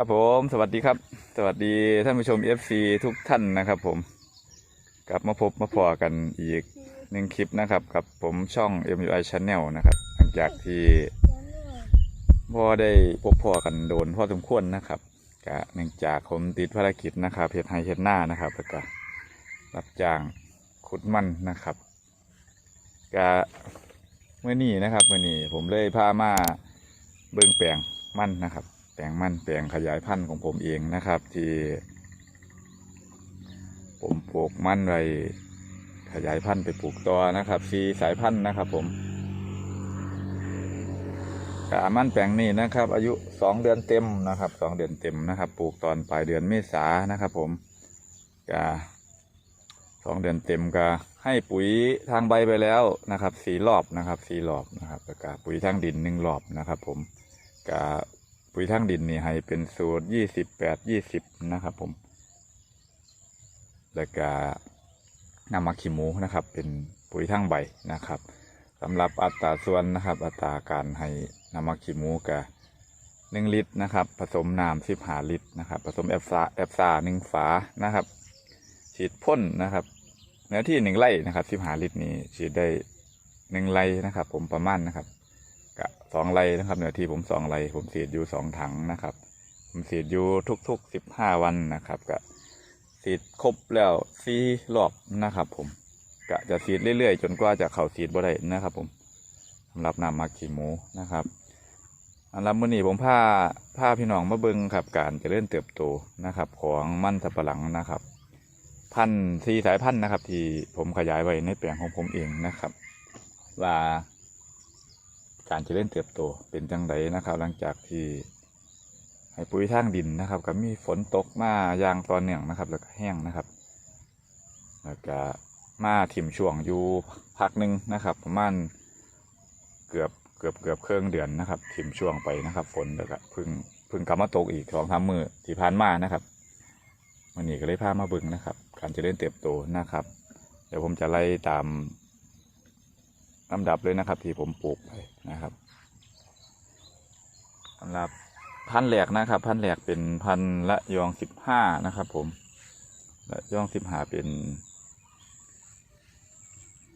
ครับผมสวัสดีครับ สวัสดีท่านผู้ชม FC ทุกท่านนะครับผม กลับมาพบมาพอกันอีกหนึ่งคลิปนะครับกับผมช่อง MUI Channel นะครับ หลังจากที่พ่อได้พบพอกันโดนพ่อสมควรนะครับกะเนื่องจากผมติดภารกิจนะครับเพจไฮเพจหน้านะครับแล้วก็รับจ้างขุดมันนะครับกะเมื่อนี้นะครับเมื่อนี้ผมเลยพามาเบิ่งแปลงมันนะครับ ปลงมันแปลงขยายพันธุ์ของผมเองนะครับ ที่ ผมปลูกมันไว้ขยายพันธุ์ไปปลูกต่อนะครับสีสายพันธุ์นะครับ ผมกามันแปลงนี้นะครับ อายุสองเดือนเต็มนะครับสองเดือนเต็มนะครับ ปลูกตอนปลายเดือนเมษานะครับ ผมกาสองเดือนเต็มก็ให้ปุ๋ยทางใบไปแล้วนะครับสี่รอบนะครับสี่รอบนะครับก็ปุ๋ยทางดินหนึ่งรอบนะครับ ผมกา ปุ๋ยทางดินนี่ให้เป็นสูตรยี่สิบแปดยี่สิบนะครับ ผม แล้วก็นำมาขี้หมูนะครับ เป็นปุ๋ยทางใบนะครับสำหรับอัตราส่วนนะครับ อัตราการให้นำมาขี้หมูกับหนึ่งลิตรนะครับ ผสมน้ำสิบหาลิตรนะครับ ผสมแอปซาแอปซาหนึ่งฝานะครับ ฉีดพ่นนะครับเนื้อที่หนึ่งไร่นะครับสิบหาลิตรนี้ฉีดได้หนึ่งไร่นะครับ ผมประมาณนะครับ สองไรนะครับเนื้อที่ผมสองไรผมเสียดอยู่สองถังนะครับ ผมเสียดอยู่ทุกๆสิบห้าวันนะครับกะเสียดครบแล้วสี่รอบนะครับ ผมกะจะเสียดเรื่อยๆ จนกว่าจะเข่าเสียดบ่ได้นะครับ ผมสำหรับน้ำมักขี้หมูนะครับอันรับมื้อนี้ผมพาพาพี่น้องมาเบิงครับการจะเริญเติบโตนะครับ ของมั่นสับปะหลังนะครับ พันธุ์สีสายพันธุ์นะครับ ที่ผมขยายไว้ในแปลงของผมเองนะครับ ว่า การเจริญเติบโตเป็นจังไดนะครับ หลังจากที่ให้ปุ๋ยทางดินนะครับก็มีฝนตกมาอย่างต่อเนื่องนะครับ แล้วก็แห้งนะครับ แล้วก็มาถิ่มช่วงอยู่พักหนึ่งนะครับ ประมาณเกือบเกือบเกือบเครื่องเดือนนะครับ ถิ่มช่วงไปนะครับ ฝนแล้วก็พึ่งพึ่งกลับมาตกอีกสองสามมือที่ผ่านมานะครับวันนี้ก็เลยพามาบึงนะครับ การเจริญเติบโตนะครับ เดี๋ยวผมจะไล่ตาม ลำดับเลยนะครับ ที่ผมปลูกไปนะครับสำหรับพันแหลกนะครับ พันแหลกเป็นพันละยองสิบห้านะครับ ผมละยองสิบห้าเป็น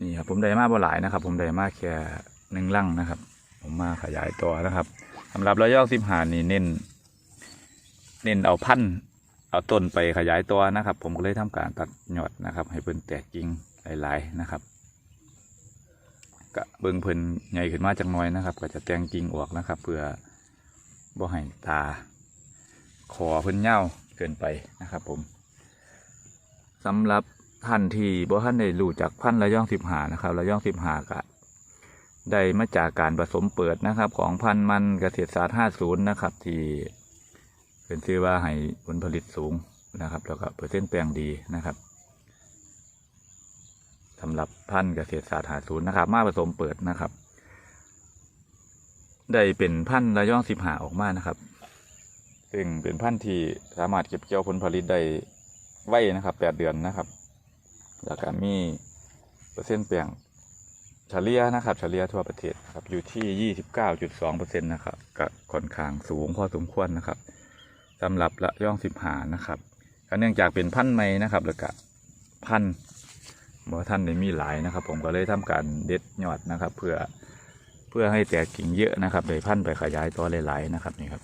นี่ครับผมได้มาบ่หลายนะครับ ผมได้มาแค่หนึ่งลังนะครับ ผมมาขยายตัวนะครับสำหรับละยองสิบห้านี่เน้น เน้นเอาพันเอาต้นไปขยายตัวนะครับ ผมก็เลยทำการตัดยอดนะครับ ให้เป็นแตกกิ่งหลาย ๆ นะครับ ก็เบิ่งเพิ่นใหญ่ขึ้นมาจักน้อยนะครับ ก็จะแตงกิ่งออกนะครับ เพื่อบ่ให้ตา ขอเพิ่นเน่าเกินไปนะครับผมสำหรับท่านที่บ่ท่านได้รู้จักพันธุ์ระย่องสิบหานะครับระย่องสิบหากะได้มาจากการผสมเปิดนะครับ ของพันธุ์มันเกษตรศาสตร์ห้าศูนย์นะครับ ที่เป็นชื่อว่าให้ผลผลิตสูงนะครับ แล้วก็เปอร์เซ็นต์แปลงดีนะครับ สำหรับพันธุ์เกษตรศาสตร์หาศูนย์นะครับ มาผสมเปิดนะครับ ได้เป็นพันธุ์ระย่องสิบหาออกมานะครับ ซึ่งเป็นพันธุ์ที่สามารถเก็บเกี่ยวผลผลิตได้ไวนะครับแปดเดือนนะครับ แล้วก็มีเปอร์เซ็นต์เปลี่ยงเฉลี่ยนะครับเฉลี่ยทั่วประเทศครับอยู่ที่ยี่สิบเก้าจุดสองเปอร์เซ็นต์นะครับก็ค่อนข้างสูงพอสมควรนะครับสำหรับระย่องสิบหานะครับเนื่องจากเป็นพันธุ์ใหม่นะครับแล้วก็พันธุ์ บ่ท่านได้มีหลายนะครับ ผมก็เลยทำการเด็ดยอดนะครับ เพื่อเพื่อให้แตกกิ่งเยอะนะครับได้พันธุ์ไปขยายตัวหลายๆนะครับนี่ครับ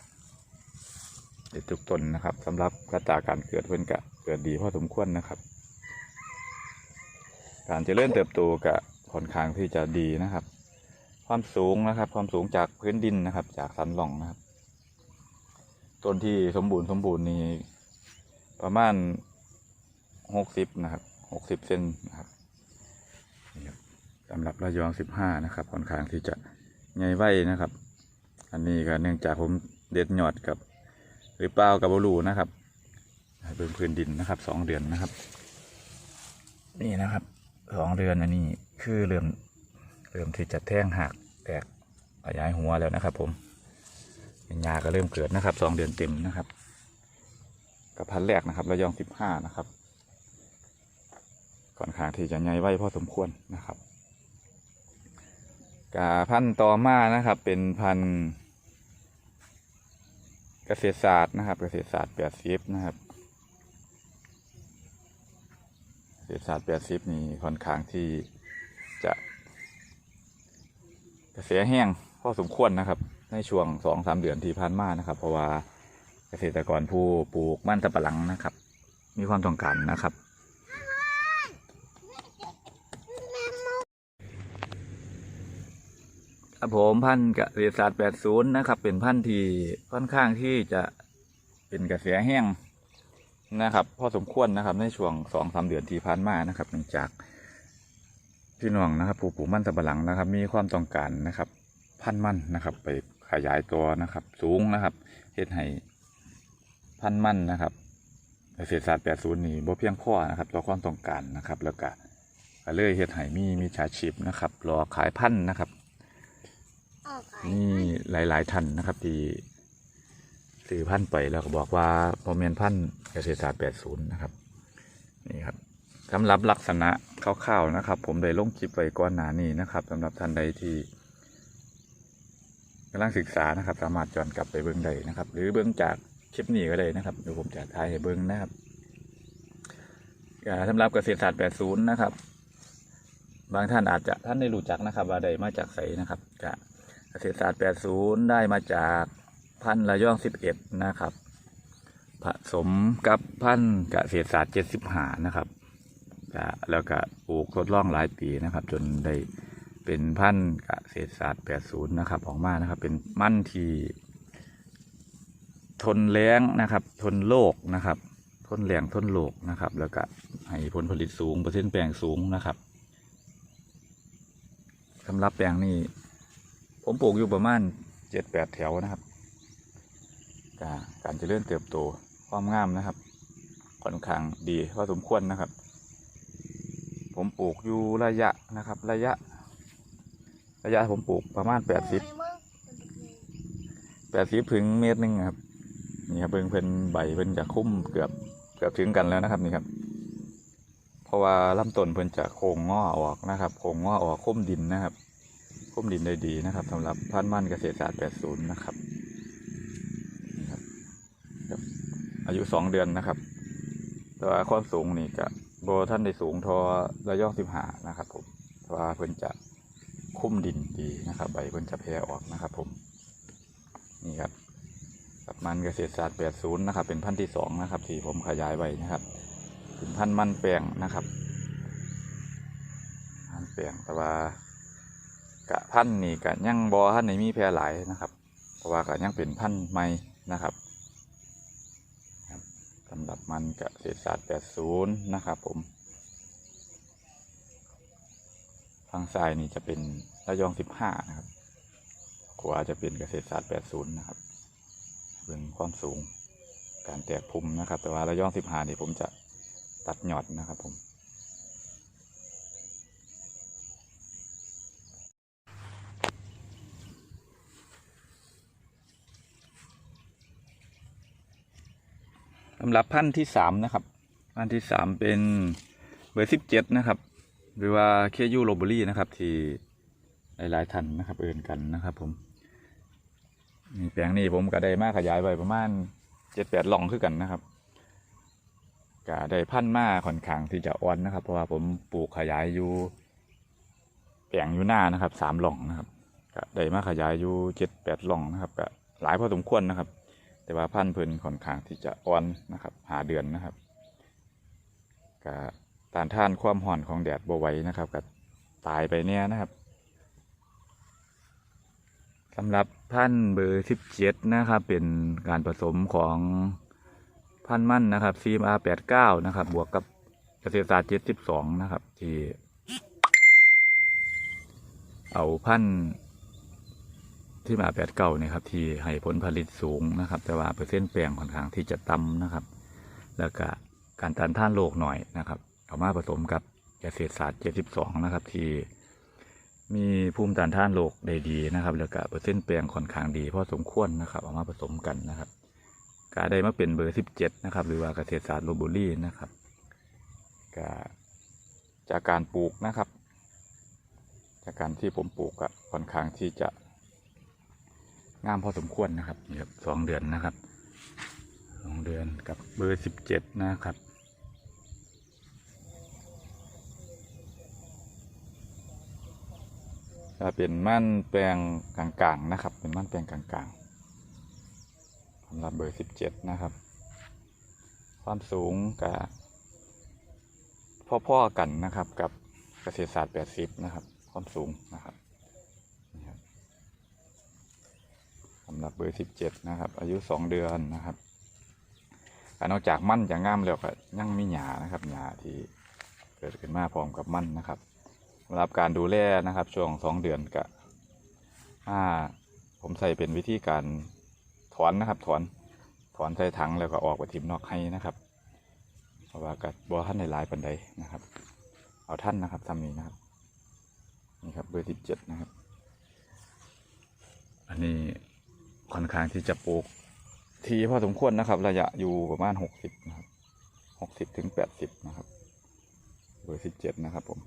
เด็ดทุกต้นนะครับสำหรับกระตาการเกิดเพื่อนกะเกิดดีพอสมควรนะครับ การเจริญเติบโตกะค่อนข้างที่จะดีนะครับ ความสูงนะครับ ความสูงจากพื้นดินนะครับ จากสันหล่องนะครับต้นที่สมบูรณ์สมบูรณ์นี่ประมาณหกสิบนะครับ หกสิบเซนนะครับสำหรับระยองสิบห้านะครับค่อนข้างที่จะใหญ่ไว้นะครับ อันนี้ก็เนื่องจากผมเด็ดหยอดกับ หรือเปล่ากับบรูนะครับให้เป็นพื้นดินนะครับสองเดือนนะครับ นี่นะครับสองเดือนอันนี้คือเริ่มเริ่มที่จะแท่งหักแตกขยายหัวแล้วนะครับ ผมยาก็เริ่มเกิดนะครับสองเดือนเต็มนะครับ กับพันแรกนะครับระยองสิบห้านะครับ ค่อนข้างที่จะใหญ่ไว้พอสมควรนะครับกาพันธุ์ต่อมานะครับ เป็นพันธุ์เกษตรศาสตร์นะครับเกษตรศาสตร์แปดสิบนะครับเกษตรศาสตร์แปดสิบนี่ค่อนข้างที่จะกระแสแห้งพอสมควรนะครับ ในช่วงสองสามเดือนที่ผ่านมานะครับ เพราะว่าเกษตรกรผู้ปลูกมันสำปะหลังนะครับ มีความต้องการนะครับ ครับผมพันธุ์เกษตรศาสตร์80 นะครับ เป็นพันธุ์ที่ค่อนข้างที่จะเป็นกระแสแห้งนะครับ พอสมควรนะครับ ในช่วงสองสามเดือนที่ผ่านมานะครับเนื่องจากพี่น้องนะครับผู้ปลูกมันสำปะหลังนะครับ มีความต้องการนะครับ พันธุ์มันนะครับ ไปขยายตัวนะครับ สูงนะครับเฮ็ดให้พันธุ์มันนะครับเกษตรศาสตร์80 นี่บ่เพียงพอนะครับต่อความต้องการนะครับ แล้วก็เลยเฮ็ดให้มีมีชาชีพนะครับรอขายพันธุ์นะครับ นี่หลาย ๆ ท่านนะครับที่ซื้อพันธุ์ไปแล้วก็บอกว่าโมเมนพันธุ์เกษตรศาสตร์80นย์นะครับนี่ครับสำหรับลักษณะคร่าวๆนะครับ ผมได้ลงคลิปไว้ก่อนหน้านี้นะครับสำหรับท่านใดที่กำลังศึกษานะครับ สามารถย้อนกลับไปเบิ้งได้นะครับ หรือเบิ้งจากคลิปนี้ก็ได้นะครับเดี๋ยวผมจะถ่ายให้เบิ้งนะครับสำหรับเกษตรศาสตร์80นย์นะครับ บางท่านอาจจะท่านได้รู้จักนะครับ ว่าได้มาจากไสนะครับกะ ษตรศาสตร์ 80 ได้มาจากพันธุ์ระยอง 11 นะครับ ผสมกับพันธุ์เกษตรศาสตร์ 75 นะครับแล้วก็ปลูกทดลองหลายปีนะครับ จนได้เป็นพันธุ์เกษตรศาสตร์ 80 นะครับ ออกมานะครับ เป็นมันที่ทนแล้งนะครับ ทนโรคนะครับ ทนแรงทนโรคนะครับ แล้วก็ให้ผลผลิตสูงเปอร์เซ็นต์แปลงสูงนะครับสำหรับแปลงนี้ ผมปลูกอยู่ประมาณเจ็ดแปดแถวนะครับ กาการเจริญเติบโตความงามนะครับค่อนข้างดีพอสมควรนะครับ ผมปลูกอยู่ระยะนะครับ ระยะ ระยะผมปลูกประมาณแปดสิบแปดสิบถึงเมตรหนึ่งครับนี่ครับเพิ่งเพิ่นใบเพิ่นจะคุ้มเกือบเกือบถึงกันแล้วนะครับนี่ครับ เพราะว่าลำต้นเพิ่นจะโค้งงอออกนะครับโค้งงอออกคุ้มดินนะครับ คุ้มดินได้ดีนะครับสำหรับพันธุ์มันเกษตรศาสตร์ 80 นะครับนี่ครับ อายุ 2 เดือนนะครับแต่ว่าความสูงนี่ก็โบท่านได้สูงทอระยอง15นะครับผมเพราะว่าเพิ่นจะคุ้มดินดีนะครับ ใบเพิ่นจะแผ่ออกนะครับ ผม นี่ครับกับมันเกษตรศาสตร์ 80 นะครับ เป็นพันธุ์ที่2นะครับ ที่ผมขยายไว้นะครับเป็นพันธุ์มันแปลงนะครับมันแปลงแต่ว่า กะพันนี่กะยังบอท่านในมีแพร่หลายนะครับ เพราะว่ากะยังเป็นพันใหม่นะครับสำหรับมันกะเศรษฐศาสตร์80นย์นะครับผมทางซ้ายนี่จะเป็นระยอง15นะครับขวาจะเป็นเกษตรศาสตร์80นย์นะครับเรื่องความสูงการแตกพุ่มนะครับ แต่ว่าระยอง15นี่ผมจะตัดหยอดนะครับผมำหรับพันธุ์ที่สามนะครับ พันธุ์ที่สามเป็นเบอร์สิบเจ็ดนะครับ หรือว่าเคยูโรเบอรี่นะครับ ที่หลายๆท่านนะครับ เอินกันนะครับ ผมนี่แปลงนี้ผมก็ได้มาขยายไปประมาณเจ็ดแปดหล่องคือกันนะครับก็ได้พันธุ์มาค่อนข้างที่จะอ่อนนะครับ เพราะว่าผมปลูกขยายอยู่แปลงอยู่หน้านะครับสามหล่องนะครับก็ได้มาขยายอยู่เจ็ดแปดหล่องนะครับก็หลายพอสมควรนะครับ แต่ว่าพันธุ์เพิ่นค่อนข้างที่จะอ่อนนะครับ หาเดือนนะครับก็ต้านทานความห่อนของแดดบ่ไหวนะครับก็ตายไปเนี่ยนะครับสำหรับพันธุ์เบอร์สิบเจ็ดนะครับ เป็นการผสมของพันธุ์มั่นนะครับ CMR แปดเก้านะครับ บวกกับเกษตรศาสตร์เจ็ดสิบสองนะครับ ที่ เอาพันธุ์ ที่มาแปดเก่าเนี่ยครับที่ให้ผลผลิตสูงนะครับ แต่ว่าเปอร์เซ็นต์แปลงค่อนข้างที่จะต่ำนะครับ แล้วก็การต้านท่านโรคหน่อยนะครับ เอามาผสมกับเกษตรศาสตร์72นะครับ ที่มีภูมิต้านท่านโรคได้ดีนะครับ แล้วก็เปอร์เซ็นต์แปลงค่อนข้างดีพอสมควรนะครับ เอามาผสมกันนะครับก็ได้มาเป็นเบอร์17นะครับ หรือว่าเกษตรศาสตร์โรบุรี่นะครับก็จากการปลูกนะครับ จากการที่ผมปลูกก็ค่อนข้างที่จะ งามพอสมควรนะครับนี่ครับสองเดือนนะครับสองเดือนกับเบอร์สิบเจ็ดนะครับจะเป็นม่านแปลงกลางๆนะครับ เป็นม่านแปลงกลางๆสำหรับเบอร์สิบเจ็ดนะครับ ความสูงกับพ่อๆกันนะครับกับเกษตรศาสตร์แปดสิบนะครับ ความสูงนะครับนี่ครับสำหรับเบอร์สิบเจ็ดนะครับ อายุสองเดือนนะครับนอกจากมั่นจะง่ามแล้วก็ยังมีหยานะครับหยาที่เกิดขึ้นมาพร้อมกับมั่นนะครับสำหรับการดูแลนะครับช่วงสองเดือนกะอ่าผมใส่เป็นวิธีการถอนนะครับ ถอนถอนใส่ถังแล้วก็ออกไปทิมนอกให้นะครับเพราะว่ากับัวท่านในลายปันใดนะครับ เอาท่านนะครับทำนี้นะครับ นี่ครับเบอร์ที่เจ็ดนะครับ อันนี้ ค่อนข้างที่จะปลูกทีพอสมควรนะครับ ระยะอยู่ประมาณหกสิบนะครับหกสิบถึงแปดสิบนะครับเบอร์สิบเจ็ดนะครับผม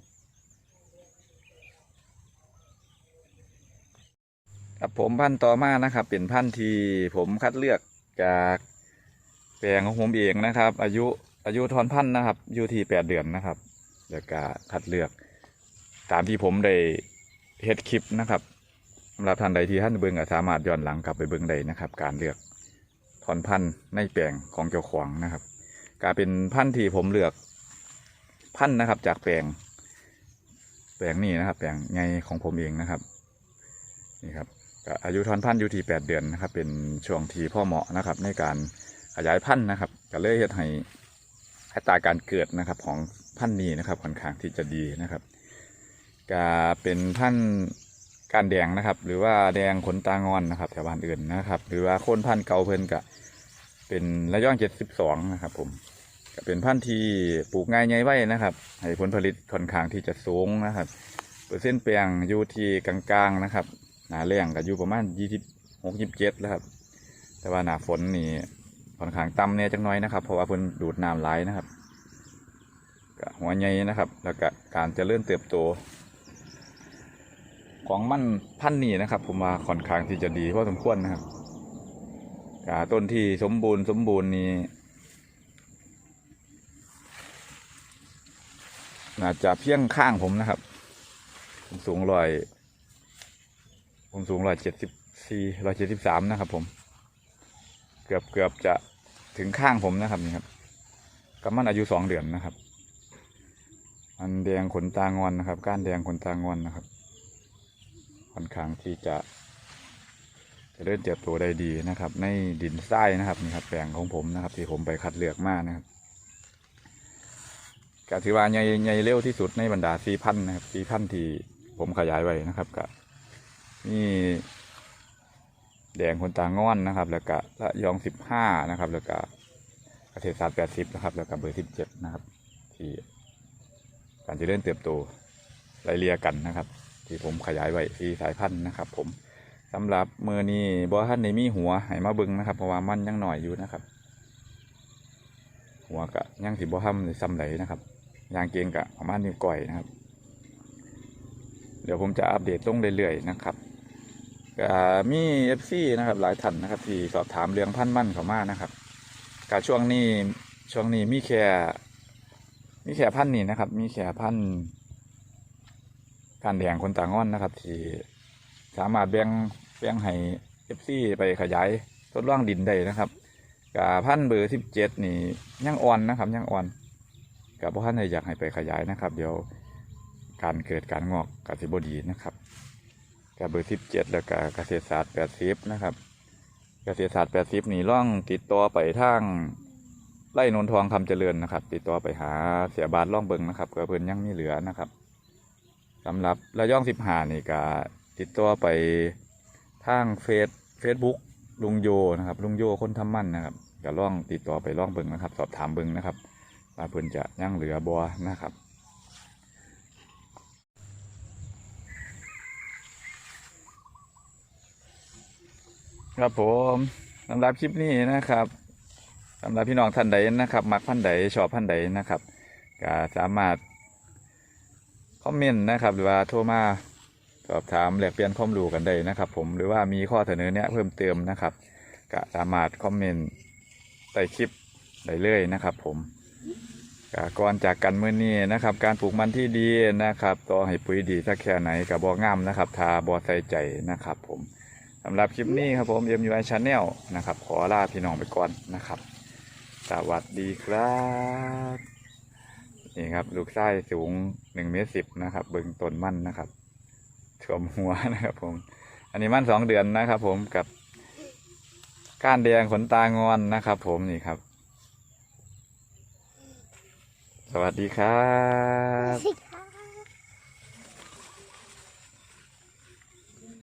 ครับผมพันธุ์ต่อมานะครับ เป็นพันธุ์ที่ผมคัดเลือกจากแปลงของผมเองนะครับ อายุอายุทอนพันธุ์นะครับ อยู่ที่แปดเดือนนะครับแล้วก็คัดเลือก ตามที่ผมได้เฮ็ดคลิปนะครับ สำหรับท่านใดที่ท่านเบิ่งก็สามารถย้อนหลังกลับไปเบิ่งได้นะครับ การเลือกทอนพันธุ์ในแปลงของเจ้าของนะครับการเป็นพันธุ์ที่ผมเลือกพันธุ์นะครับ จากแปลง แปลงนี้นะครับ แปลงไงของผมเองนะครับนี่ครับอายุทอนพันธุ์อยู่ที่แปดเดือนนะครับ เป็นช่วงที่พ่อเหมาะนะครับ ในการขยายพันธุ์นะครับ ก็เลยเฮ็ดให้อัตราการเกิดนะครับ ของพันธุ์นี้นะครับค่อนข้างที่จะดีนะครับก็เป็นพันธุ์ การแดงนะครับ หรือว่าแดงขนตางอนนะครับแถวบ้านอื่นนะครับ หรือว่าโคนพันธุ์เก่าเพิ่นก็เป็นระย่องเจ็ดสิบสองนะครับ ผมก็เป็นพันธุ์ที่ปลูกง่ายใหญ่ไว้นะครับ ให้ผลผลิตค่อนข้างที่จะสูงนะครับ เปอร์เซ็นต์แปลงอยู่ที่กลางๆนะครับ หนาแรงก็อยู่ประมาณยี่สิบหกยี่สิบเจ็ดแล้วครับ แต่ว่าหนาฝนนี่ค่อนข้างต่ำเนี่ยจังน้อยนะครับ เพราะว่าเพิ่นดูดน้ำไหลนะครับหัวใหญ่นะครับ แล้วก็การจเจริญเติบโต ของมันพันนี้นะครับ ผมว่าค่อนข้างที่จะดีพอสมควรนะครับกาต้นที่สมบูรณ์สมบูรณ์นี้น่าจะเพียงข้างผมนะครับ ผมสูงร้อย ผมสูงร้อยเจ็ดสิบสี่ร้อยเจ็ดสิบสามนะครับ ผม เกือบเกือบจะถึงข้างผมนะครับนี่ครับกับมันอายุสองเดือนนะครับ อันแดงขนตางอนนะครับ ก้านแดงขนตางอนนะครับ ค่อนข้างที่จะจะเริ่มเติบโตได้ดีนะครับ ในดินทรายนะครับนี่ครับแปลงของผมนะครับ ที่ผมไปคัดเลือกมานะครับก็ถือว่าใหญ่ใหญ่เร็วที่สุดในบรรดาสี่พันนะครับสี่พันที่ผมขยายไว้นะครับก็นี่แดงคนตางอนนะครับ แล้วก็ละยองสิบห้านะครับ แล้วก็เกษตรศาสตร์แปดสิบนะครับ แล้วก็เบอร์สิบเจ็ดนะครับ ที่การจะเริ่มเติบโตไล่เลียกันนะครับ ที่ผมขยายไว้ที่สายพันธุ์นะครับ ผมสำหรับมือนี้บอท่านในมีหัวให้มาบึงนะครับ เพราะว่ามันยังหน่อยอยู่นะครับ หัวกะยังสิบอทำในซ้ำไหลนะครับยางเกงกะประมาณนิ้วก้อยนะครับ เดี๋ยวผมจะอัปเดตลงเรื่อยๆนะครับก็มีเอฟซีนะครับ หลายท่านนะครับที่สอบถามเรื่องพันธุ์มั่นเขามานะครับกับช่วงนี้ช่วงนี้มีแค่มีแค่พันธุ์นี้นะครับ มีแค่พันธุ์ การแดงคนต่างอ้อนนะครับ ที่สามารถแบ่งแบ่งให้เอฟซีไปขยายทดลองดินได้นะครับกับพันธุ์เบอร์สิบเจ็ดนี่ยังอ่อนนะครับยังอ่อนกับพ่อท่านอยากให้ไปขยายนะครับ เดี๋ยวการเกิดการงอกกสิบดีนะครับกับเบอร์สิบเจ็ดแล้วก็เกษตรศาสตร์แปดสิบนะครับ เกษตรศาสตร์แปดสิบนี่ล่องติดต่อไปทางไร่นนทองคำเจริญนะครับ ติดต่อไปหาเสียบาทล่องเบิงนะครับก็เพิ่นยังมีเหลือนะครับ สำหรับระยองสิบหานี่ก็ติดต่อไปทางเฟซเฟซบุ๊กลุงโยนะครับลุงโยคนทำมั่นนะครับก็ล่องติดต่อไปล่องเบิงนะครับ สอบถามเบิงนะครับว่าเพิ่นจะยังเหลือบัวนะครับครับผมสำหรับคลิปนี้นะครับสำหรับพี่น้องท่านใดนะครับ มักพันใดชอบพันใดนะครับก็สามารถ อมเมนต์นะครับ หรือว่าโทรมาสอบถามแลกเปลี่ยนความรู้กันได้นะครับ ผมหรือว่ามีข้อเสนอแนะเพิ่มเติมนะครับก็สามารถคอมเมนต์ใต้คลิปได้เลยนะครับ ผมก็ก่อนจากกันเมื่อนี้นะครับ การปลูกมันที่ดีนะครับต่อให้ปุ๋ยดีสักแค่ไหนกับบองามนะครับทาบอใส่ใจนะครับ ผมสำหรับคลิปนี้ครับผม MUI Channel นะครับ ขอลาพี่น้องไปก่อนนะครับ สวัสดีครับ นี่ครับ ลูกไส้สูงหนึ่งเมตรสิบนะครับ เบิงต้นมั่นนะครับถ่วมหัวนะครับ ผม อันนี้มั่นสองเดือนนะครับ ผมกับก้านแดงขนตางอนนะครับ ผมนี่ครับ สวัสดีครับ